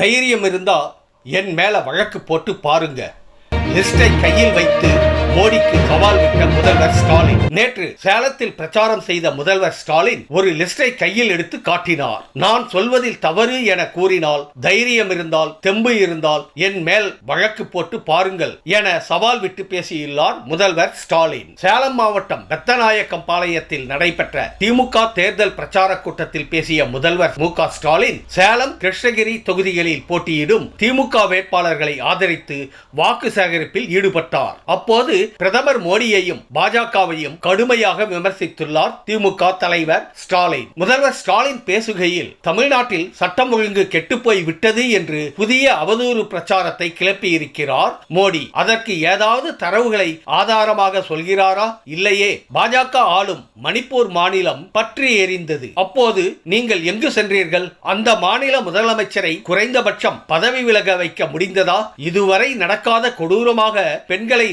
தைரியம் இருந்தால் என் மேலே வழக்கு போட்டு பாருங்க. லிஸ்டை கையில் வைத்து மோடிக்கு சவால் விட்ட முதல்வர் ஸ்டாலின். நேற்று சேலத்தில் பிரச்சாரம் செய்த முதல்வர் ஸ்டாலின் ஒரு லிஸ்டை கையில் எடுத்து காட்டினார். நான் சொல்வதில் தவறு என கூறினால் தைரியம் இருந்தால் தெம்பு இருந்தால் என் மேல் வழக்கு போட்டு பாருங்கள் என சவால் விட்டு பேசியுள்ளார் முதல்வர் ஸ்டாலின். சேலம் மாவட்டம் பெத்தநாயக்கம் பாளையத்தில் நடைபெற்ற திமுக தேர்தல் பிரச்சார கூட்டத்தில் பேசிய முதல்வர் மு க ஸ்டாலின் சேலம் கிருஷ்ணகிரி தொகுதிகளில் போட்டியிடும் திமுக வேட்பாளர்களை ஆதரித்து வாக்கு சேகரிப்பில் ஈடுபட்டார். அப்போது பிரதமர் மோடியையும் பாஜகவையும் கடுமையாக விமர்சித்துள்ளார் திமுக தலைவர் ஸ்டாலின். முதல்வர் ஸ்டாலின் பேசுகையில் தமிழ்நாட்டில் சட்டம் ஒழுங்கு கெட்டுப்போய் விட்டது என்று புதிய அவதூறு பிரச்சாரத்தை கிளப்பியிருக்கிறார் மோடி. அதற்கு ஏதாவது தரவுகளை ஆதாரமாக சொல்கிறாரா? இல்லையே. பாஜக ஆளும் மணிப்பூர் மாநிலம் பற்றி எரிந்தது. அப்போது நீங்கள் எங்கு சென்றீர்கள்? அந்த மாநில முதலமைச்சரை குறைந்தபட்சம் பதவி விலக வைக்க முடிந்ததா? இதுவரை நடக்காத கொடூரமாக பெண்களை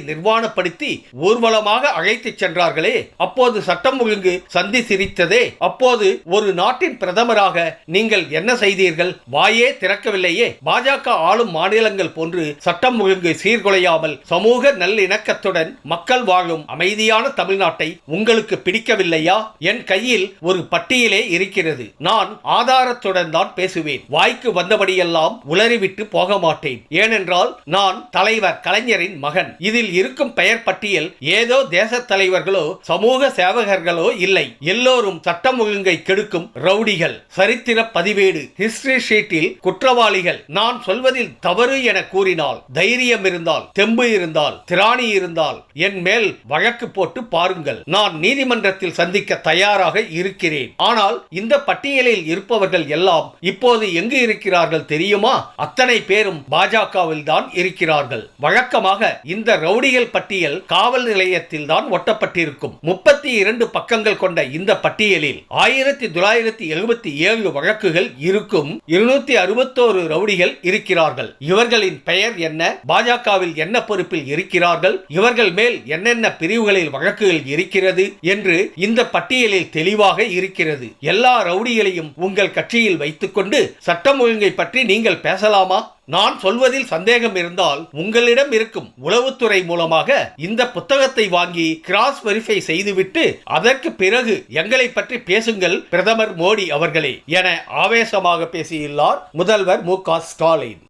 நிர்வாணப்படுத்தி ஊர்வலமாக அழைத்துச் சென்றார்களே. அப்போது சட்டம் ஒழுங்கு சந்தி சிரித்ததே. அப்போது ஒரு நாட்டின் பிரதமராக நீங்கள் என்ன செய்தீர்கள்? வாயே திறக்கவில்லையே. பாஜக ஆளும் மாநிலங்கள் போன்று சட்டம் ஒழுங்கு சீர்குலையாமல் சமூக நல்லிணக்கத்துடன் மக்கள் வாழும் அமைதியான தமிழ்நாட்டை உங்களுக்கு பிடிக்கவில்லையா? என் கையில் ஒரு பட்டியலே இருக்கிறது. நான் ஆதாரத்துடன் தான் பேசுவேன். வாய்க்கு வந்தபடியெல்லாம் உளறிவிட்டு போக மாட்டேன் ஏனென்றால் நான் தலைவர் கலைஞரின் மகன். இதில் இருக்கும் பெயர் பட்டியல் ஏதோ தேச தலைவர்களோ சமூக சேவகர்களோ இல்லை. எல்லோரும் சட்டம் ஒழுங்கை கெடுக்கும் ரவுடிகள். சரித்திர பதிவேடு ஹிஸ்டரி ஷீட்டில் குற்றவாளிகள். நான் சொல்வதில் தவறு என கூறினால் தைரியம் இருந்தால் தெம்பு இருந்தால் திராணி இருந்தால் என் மேல் வழக்கு போட்டு பாருங்கள். நான் நீதிமன்றத்தில் சந்திக்க தயாராக இருக்கிறேன். ஆனால் இந்த பட்டியலில் இருப்பவர்கள் எல்லாம் இப்போது எங்கு இருக்கிறார்கள் தெரியுமா? அத்தனை பேரும் பாஜகவில் தான் இருக்கிறார்கள். வழக்கமாக இந்த ரவுடிகள் பட்டியல் பட்டியல் காவல் நிலையத்தில் தான் ஒட்டப்பட்டிருக்கும். முப்பத்தி இரண்டு பக்கங்கள் கொண்ட இந்த பட்டியலில் ஆயிரத்தி தொள்ளாயிரத்தி எழுபத்தி ஏழு வழக்குகள் இருக்கும். இருநூத்தி அறுபத்தோரு ரவுடிகள் இருக்கிறார்கள். இவர்களின் பெயர் என்ன? பாஜகவில் என்ன பொறுப்பில் இருக்கிறார்கள்? இவர்கள் மேல் என்னென்ன பிரிவுகளில் வழக்குகள் இருக்கிறது என்று இந்த பட்டியலில் தெளிவாக இருக்கிறது. எல்லா ரவுடிகளையும் உங்கள் கட்சியில் வைத்துக்கொண்டு சட்டம் ஒழுங்கை பற்றி நீங்கள் பேசலாமா? நான் சொல்வதில் சந்தேகம் இருந்தால் உங்களிடம் இருக்கும் உளவுத்துறை மூலமாக இந்த புத்தகத்தை வாங்கி கிராஸ் வெரிஃபை செய்துவிட்டு அதற்கு பிறகு எங்களை பற்றி பேசுங்கள் பிரதமர் மோடி அவர்களே என ஆவேசமாக பேசியுள்ளார் முதல்வர் மு க ஸ்டாலின்.